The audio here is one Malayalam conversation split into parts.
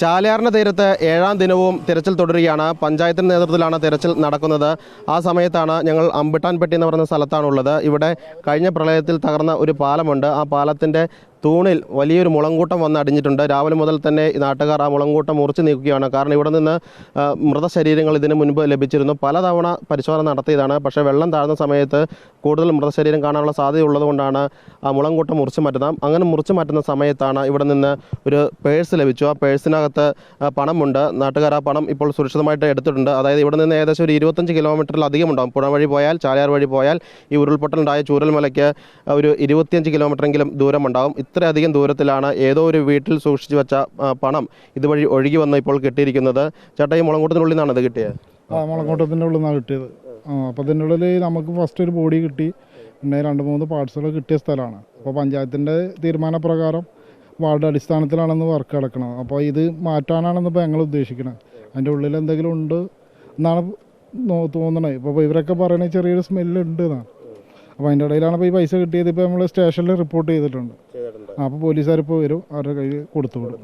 ചാലിയാറിന്റെ തീരത്ത് ഏഴാം ദിനവും തിരച്ചിൽ തുടരുകയാണ്. പഞ്ചായത്തിന്റെ നേതൃത്വത്തിലാണ് തിരച്ചിൽ നടക്കുന്നത്. ആ സമയത്താണ് ഞങ്ങൾ അമ്പിട്ടാൻപെട്ടി എന്ന് പറയുന്ന സ്ഥലത്താണുള്ളത്. ഇവിടെ കഴിഞ്ഞ പ്രളയത്തിൽ തകർന്ന ഒരു പാലമുണ്ട്. ആ പാലത്തിന്റെ തൂണിൽ വലിയൊരു മുളങ്കൂട്ടം വന്ന് അടിഞ്ഞിട്ടുണ്ട്. രാവിലെ മുതൽ തന്നെ നാട്ടുകാർ ആ മുളങ്കൂട്ടം മുറിച്ച് നീക്കുകയാണ്. കാരണം ഇവിടെ നിന്ന് മൃതശരീരങ്ങൾ ഇതിനു മുൻപ് ലഭിച്ചിരുന്നു. പലതവണ പരിശോധന നടത്തിയതാണ്. പക്ഷേ വെള്ളം താഴ്ന്ന സമയത്ത് കൂടുതൽ മൃതശരീരം കാണാനുള്ള സാധ്യത ഉള്ളതുകൊണ്ടാണ് ആ മുളങ്കൂട്ടം മുറിച്ച് മാറ്റുന്നത്. അങ്ങനെ മുറിച്ച് മാറ്റുന്ന സമയത്താണ് ഇവിടെ നിന്ന് ഒരു പേഴ്സ് ലഭിച്ചു. ആ പേഴ്സിനകത്ത് പണമുണ്ട്. നാട്ടുകാർ ആ പണം ഇപ്പോൾ സുരക്ഷിതമായിട്ട് എടുത്തിട്ടുണ്ട്. അതായത് ഇവിടെ നിന്ന് ഏകദേശം ഒരു ഇരുപത്തഞ്ച് കിലോമീറ്ററിലധികം ഉണ്ടാകും പുഴ വഴി പോയാൽ ചാലയാർ വഴി പോയാൽ ഈ ഉരുൾപൊട്ടലുണ്ടായ ചൂരൽമലയ്ക്ക് ഒരു ഇരുപത്തിയഞ്ച് കിലോമീറ്ററെങ്കിലും ദൂരമുണ്ടാകും ഇത്രയധികം ദൂരത്തിലാണ് ഏതോ ഒരു വീട്ടിൽ സൂക്ഷിച്ചു വെച്ച പണം ഇതുവഴി ഒഴുകി വന്ന് ഇപ്പോൾ കിട്ടിയിരിക്കുന്നത്. ചേട്ടാ ഈ മുളങ്കൂട്ടത്തിനുള്ളിൽ നിന്നാണ് ഇത് കിട്ടിയത്? ആ മുളങ്കൂട്ടത്തിന്റെ ഉള്ളിൽ നിന്നാണ് കിട്ടിയത്. ആ അപ്പോൾ അതിന്റെ ഉള്ളിൽ നമുക്ക് ഫസ്റ്റ് ഒരു ബോഡി കിട്ടി. പിന്നെ രണ്ട് മൂന്ന് പാർട്സുകൾ കിട്ടിയ സ്ഥലമാണ്. അപ്പോൾ പഞ്ചായത്തിന്റെ തീരുമാനപ്രകാരം വാർഡ് അടിസ്ഥാനത്തിലാണെന്ന് വർക്ക് കിടക്കണം അപ്പോൾ ഇത് മാറ്റാനാണെന്ന് ഇപ്പോൾ ഞങ്ങൾ ഉദ്ദേശിക്കുന്നത് അതിന്റെ ഉള്ളിൽ എന്തെങ്കിലും ഉണ്ട് എന്നാണ് തോന്നണേ. ഇപ്പോൾ ഇവരൊക്കെ പറയുന്നത് ചെറിയൊരു സ്മെല്ലുണ്ട് എന്നാണ്. അപ്പോൾ അതിന്റെ ഇടയിലാണ് ഇപ്പോൾ ഈ പൈസ കിട്ടിയത്. ഇപ്പോൾ നമ്മൾ സ്റ്റേഷനിൽ റിപ്പോർട്ട് ചെയ്തിട്ടുണ്ട്. അപ്പോൾ പോലീസുകാർ ഇപ്പോൾ വരും അവരുടെ കയ്യിൽ കൊടുത്തു വിടും.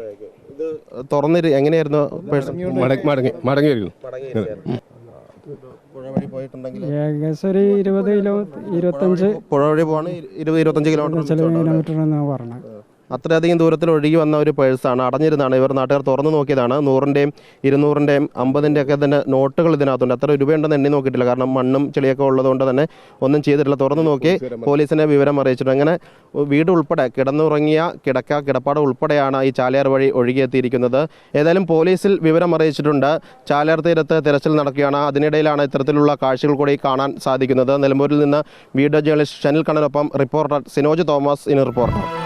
ഇത് തുറന്നിട്ട് എങ്ങനെയായിരുന്നു? മടങ്ങി മടങ്ങി മടങ്ങി വരുന്നു പോയിട്ടുണ്ടെങ്കിൽ ഏകദേശം ഒരു ഇരുപത് കിലോ ഇരുപത്തഞ്ച് പുഴ വഴി പോവാണ് ഇരുപത് ഇരുപത്തഞ്ച് കിലോമീറ്റർ ചില കിലോമീറ്റർ എന്നാണ് പറഞ്ഞത്. അത്രയധികം ദൂരത്തിൽ ഒഴുകി വന്ന ഒരു പേഴ്സാണ്. അടഞ്ഞിരുന്നാണ് ഇവർ നാട്ടുകാർ തുറന്നു നോക്കിയതാണ്. നൂറിന്റെയും ഇരുന്നൂറിന്റെയും അമ്പതിന്റെ ഒക്കെ തന്നെ നോട്ടുകൾ ഇതിനകത്തുണ്ട്. എത്ര രൂപയുണ്ടെന്ന് എണ്ണി നോക്കിയിട്ടില്ല. കാരണം മണ്ണും ചെളിയൊക്കെ ഉള്ളതുകൊണ്ട് തന്നെ ഒന്നും ചെയ്തിട്ടില്ല. തുറന്നു നോക്കി പോലീസിനെ വിവരം അറിയിച്ചിട്ടുണ്ട്. അങ്ങനെ വീട് ഉൾപ്പെടെ കിടന്നുറങ്ങിയ കിടക്ക കിടപ്പാട് ഉൾപ്പെടെയാണ് ഈ ചാലിയാർ വഴി ഒഴുകിയെത്തിയിരിക്കുന്നത്. ഏതായാലും പോലീസിൽ വിവരം അറിയിച്ചിട്ടുണ്ട്. ചാലിയാർ തീരത്ത് തിരച്ചിൽ നടക്കുകയാണ്. അതിനിടയിലാണ് ഇത്തരത്തിലുള്ള കാഴ്ചകൾ കൂടി കാണാൻ സാധിക്കുന്നത്. നിലമ്പൂരിൽ നിന്ന് വീഡിയോ ജേർണലിസ്റ്റ് ഷനിൽ കണ്ണനൊപ്പം റിപ്പോർട്ടർ സിനോജ് തോമസ് ഇനി റിപ്പോർട്ടർ